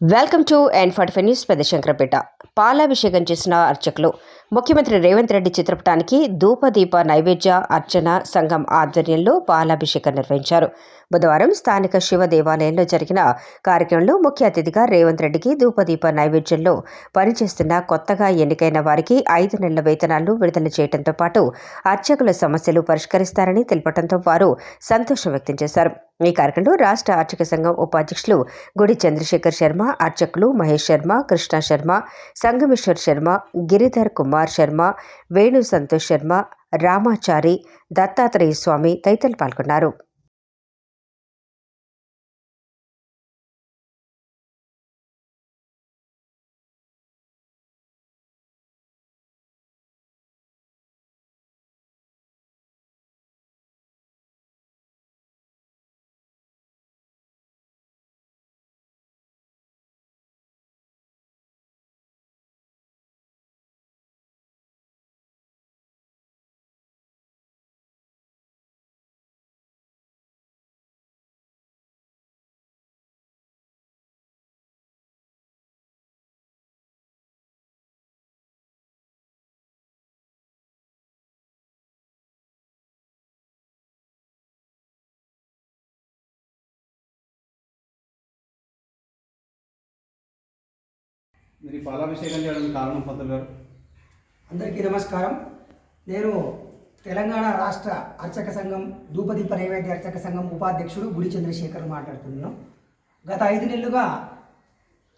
Welcome to and forty five news Pedda Shankarpet. పాలాభిషేకం చేసిన అర్చకులు ముఖ్యమంత్రి రేవంత్ రెడ్డి చిత్రపటానికి ధూపదీప నైవేద్య అర్చన సంఘం ఆధ్వర్యంలో పాలాభిషేకం నిర్వహించారు. బుధవారం స్థానిక శివ దేవాలయంలో జరిగిన కార్యక్రమంలో ముఖ్య అతిథిగా రేవంత్ రెడ్డికి ధూపదీప నైవేద్యంలో పనిచేస్తున్న కొత్తగా ఎన్నికైన వారికి ఐదు నెలల వేతనాలు విడుదల చేయడంతో పాటు అర్చకుల సమస్యలు పరిష్కరిస్తారని తెలపడంతో వారు సంతోషం వ్యక్తం చేశారు. ఈ కార్యక్రమంలో రాష్ట్ర ఆర్చక సంఘం ఉపాధ్యక్షులు గుడి చంద్రశేఖర్ శర్మ అర్చకులు మహేష్ శర్మ కృష్ణ శర్మ సంగమేశ్వర్ శర్మ గిరిధర్ కుమార్ శర్మ వేణు సంతోష్ శర్మ రామాచారి దత్తాత్రేయ స్వామి తదితరులు పాల్గొన్నారు. మీరు పాలాభిషేకం చేయడానికి కారణం పంతులు గారు. అందరికీ నమస్కారం. నేను తెలంగాణ రాష్ట్ర అర్చక సంఘం ధూపదీప నైవేద్య అర్చక సంఘం ఉపాధ్యక్షుడు గుడి చంద్రశేఖర్ మాట్లాడుతున్నాను. గత ఐదు నెలలుగా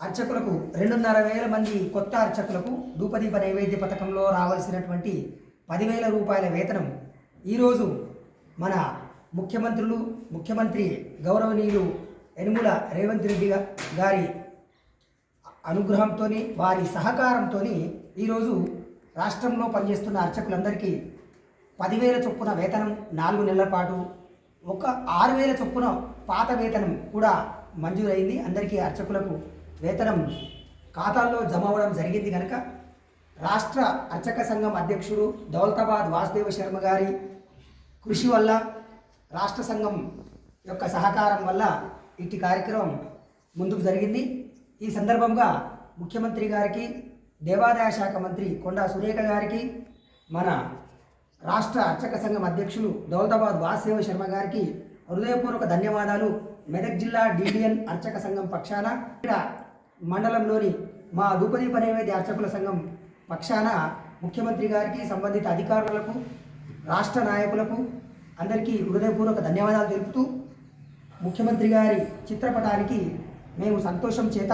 అర్చకులకు రెండున్నర వేల మంది కొత్త అర్చకులకు ధూపదీప నైవేద్య పథకంలో రావాల్సినటువంటి పదివేల రూపాయల వేతనం ఈరోజు మన ముఖ్యమంత్రులు ముఖ్యమంత్రి గౌరవనీయులు యనుముల రేవంత్ రెడ్డి గారి అనుగ్రహంతో వారి సహకారంతో ఈరోజు రాష్ట్రంలో పనిచేస్తున్న అర్చకులందరికీ పదివేల చొప్పున వేతనం నాలుగు నెలల పాటు ఒక ఆరు వేల చొప్పున పాత వేతనం కూడా మంజూరైంది. అందరికీ అర్చకులకు వేతనం ఖాతాల్లో జమ అవ్వడం జరిగింది కనుక రాష్ట్ర అర్చక సంఘం అధ్యక్షుడు దౌలతాబాద్ వాసుదేవ శర్మ గారి కృషి వల్ల రాష్ట్ర సంఘం యొక్క సహకారం వల్ల ఇట్టి కార్యక్రమం ముందుకు జరిగింది. ఈ సందర్భంగా ముఖ్యమంత్రి గారికి దేవాదాయ శాఖ మంత్రి కొండా సురేఖ గారికి మన రాష్ట్ర అర్చక సంఘం అధ్యక్షులు దౌలతాబాద్ వాసుదేవ శర్మ గారికి హృదయపూర్వక ధన్యవాదాలు. మెదక్ జిల్లా డిడిఎన్ అర్చక సంఘం పక్షాన ఇక్కడ మండలంలోని మా ధూపదీప నైవేద్య అర్చకుల సంఘం పక్షాన ముఖ్యమంత్రి గారికి సంబంధిత అధికారులకు రాష్ట్ర నాయకులకు అందరికీ హృదయపూర్వక ధన్యవాదాలు తెలుపుతూ ముఖ్యమంత్రి గారి చిత్రపటానికి మేము సంతోషం చేత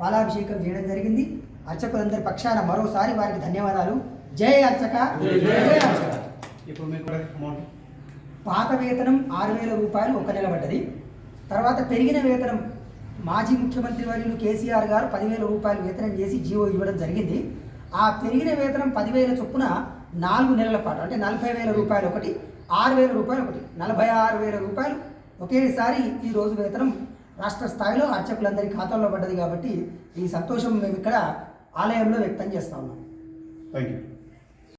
పాలాభిషేకం చేయడం జరిగింది. అర్చకులందరి పక్షాన మరోసారి వారికి ధన్యవాదాలు. జై అర్చక. పాత వేతనం ఆరు వేల రూపాయలు ఒక నెల పడ్డది. తర్వాత పెరిగిన వేతనం మాజీ ముఖ్యమంత్రి వర్యులు కేసీఆర్ గారు పదివేల రూపాయలు వేతనం చేసి జీవో ఇవ్వడం జరిగింది. ఆ పెరిగిన వేతనం పదివేల చొప్పున నాలుగు నెలల పాటు అంటే నలభై వేల రూపాయలు ఒకటి ఆరు వేల రూపాయలు ఒకటి నలభై ఆరు వేల రూపాయలు ఒకేసారి ఈ రోజు వేతనం రాష్ట్ర స్థాయిలో అర్చకులందరి ఖాతాల్లో పడ్డది కాబట్టి ఈ సంతోషం మేము ఇక్కడ ఆలయంలో వ్యక్తం చేస్తా ఉన్నాం. Thank you